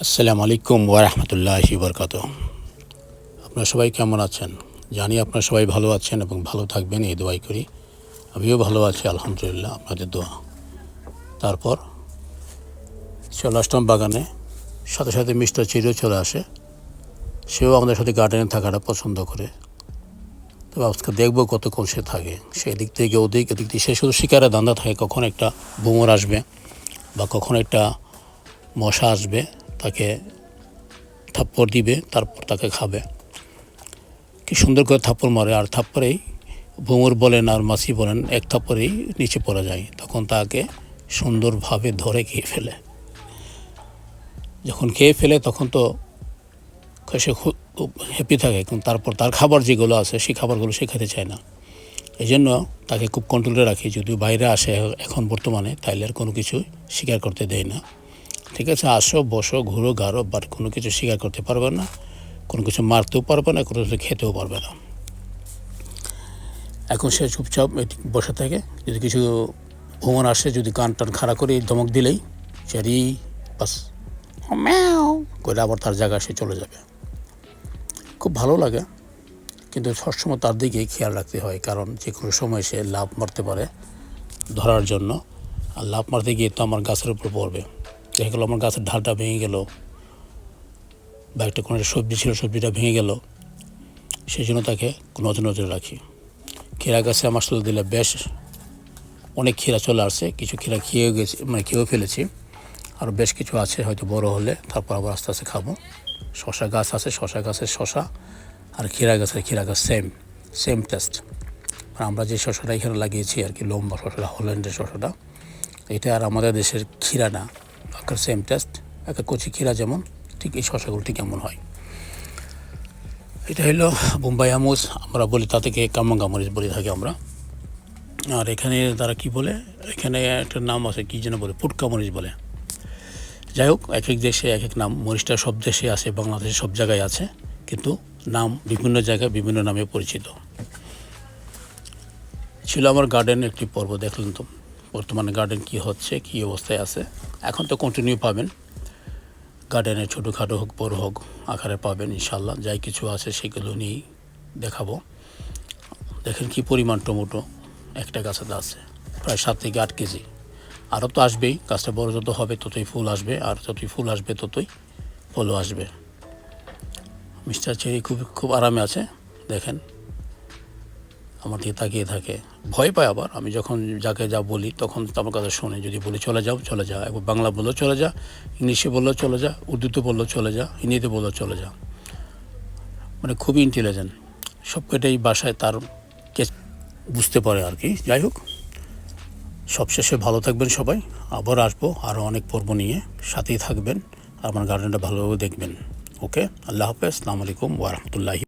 আসসালামু আলাইকুম ওয়ারহমতুল্লাহি বরকাত আপনারা সবাই কেমন আছেন? জানি আপনারা সবাই ভালো আছেন এবং ভালো থাকবেন, এই দোয়াই করি। আমিও ভালো আছি, আলহামদুলিল্লাহ, আপনাদের দোয়া। তারপর চলে আসলাম বাগানে। সাথে সাথে মিস্টার চিরও চলে আসে। সেও আমাদের সাথে গার্ডেনে থাকাটা পছন্দ করে। তবে আজকে দেখব কতক্ষণ সে থাকে। সেই দিক থেকে ওদিক, এদিক থেকে সে শুধু শিকারে দান্দা থাকে, কখন একটা বুমর আসবে বা কখন একটা মশা আসবে। তাকে থাপ্পড় দিবে, তারপর তাকে খাবে। কি সুন্দর করে থাপ্পড় মারে, আর থাপ্পড়েই ভোমর বলেন আর মাছি বলেন, এক থাপ্পড়েই নিচে পড়ে যায়। তখন তাকে সুন্দরভাবে ধরে খেয়ে ফেলে। যখন খেয়ে ফেলে, তখন তো সে খুব হ্যাপি থাকে, কিন্তু তারপর তার খাবার যেগুলো আছে, সেই খাবারগুলো সে খেতে চায় না। এই জন্য তাকে খুব কন্ট্রোলে রাখি। যদিও বাইরে আসে, এখন বর্তমানে, তাইলে আর কোনো কিছু স্বীকার করতে দেয় না। ঠিক আছে, আসো, বসো, ঘুরো গাড়ো বাট কোনো কিছু স্বীকার করতে পারবে না। কোনো কিছু মারতেও পারবে না, কোনো কিছু খেতেও পারবে না। এখন সে চুপচাপ বসে থাকে। যদি কিছু ভ্রমণ আসে, যদি কান টান খাড়া করে ধমক দিলেই চারি, বাস, ম্যাও করে আবার তার জায়গায় সে চলে যাবে। খুব ভালো লাগে, কিন্তু সবসময় তার দিকে খেয়াল রাখতে হয়, কারণ যে কোনো সময় সে লাভ মারতে পারে ধরার জন্য। আর লাভ মারতে গিয়ে তো আমার গাছের উপর পড়বে। দেখা গেলো আমার গাছের ঢালটা ভেঙে গেল। বা একটা কোনো একটা সবজি ছিল, সবজিটা ভেঙে গেল। সেই জন্য তাকে নজর নজরে রাখি। ক্ষীরা গাছে আমার শুধু দিলে বেশ অনেক ক্ষীরা চলে আসছে, কিছু ক্ষীরা খেয়েও গেছে মানে খেয়েও ফেলেছি। আর বেশ কিছু আছে, হয়তো বড় হলে তারপর আবার আস্তে আস্তে খাব। শশা গাছ আছে শশা গাছের শশা আর ক্ষীরা গাছের ক্ষীরা গাছ সেম সেম টেস্ট আর আমরা যে শশাটা এখানে লাগিয়েছি আর কি, লম্বা শশাটা হল্যান্ডের শশাটা এটা আর আমাদের দেশের ক্ষীরা না। একটা সেম টেস্ট একটা কচি ক্ষীরা যেমন, ঠিক এই শশাগুলো ঠিক এমন হয়। এটা হলো বোম্বাই আমুজ আমরা বলি তাদেরকে কামাঙ্গা মরিচ বলে থাকি আমরা। আর এখানে তারা কি বলে? এখানে একটা নাম আছে, কী যেন বলে, ফুটকা মরিচ বলে। যাই হোক, এক এক দেশে এক এক নাম, মরিচটা সব দেশে আছে, বাংলাদেশে সব জায়গায় আছে, কিন্তু নাম বিভিন্ন জায়গায় বিভিন্ন নামে পরিচিত। ছিল আমার গার্ডেন একটি পর্ব, দেখলেন তো। বর্তমানে গার্ডেন কি হচ্ছে, কি অবস্থায় আছে, এখন তো কন্টিনিউ পাবেন। গার্ডেনে ছোটোখাটো হোক, বড় হোক, আকারে পাবেন ইনশাল্লাহ যাই কিছু আছে সেগুলো নিয়েই দেখাবো। দেখেন কি পরিমাণ টমেটো, একটা গাছেতে আছে, প্রায় সাত থেকে আট কেজি। আরও তো আসবেই, গাছটা বড় যত হবে ততই ফুল আসবে, আর যতই ফুল আসবে ততই ফলও আসবে। মিস্টার চেরি খুব খুব আরামে আছে, দেখেন। আমার দিকে তাকিয়ে থাকে। ভয় পায় আবার। আমি যখন যাকে যা বলি, তখন আমার কথা শোনে। যদি বলি, চলে যাও, চলে যা। একবার বাংলা বললেও চলে যা। ইংলিশে বললেও চলে যা। উর্দুতে বললেও চলে যা। হিন্দিতে বললেও চলে যা। মানে খুবই ইন্টেলিজেন্ট সব কটাই বাসায় তার কে বুঝতে পারে আর কি। যাই হোক, সবশেষে ভালো থাকবেন সবাই। আবার আসব আরও অনেক পর্ব নিয়ে। সাথেই থাকবেন। আর আমার গার্ডেনটা ভালোভাবে দেখবেন। ওকে? আল্লাহ হাফেজ। আসসালামু আলাইকুম ওয়ারহমতুল্লাহি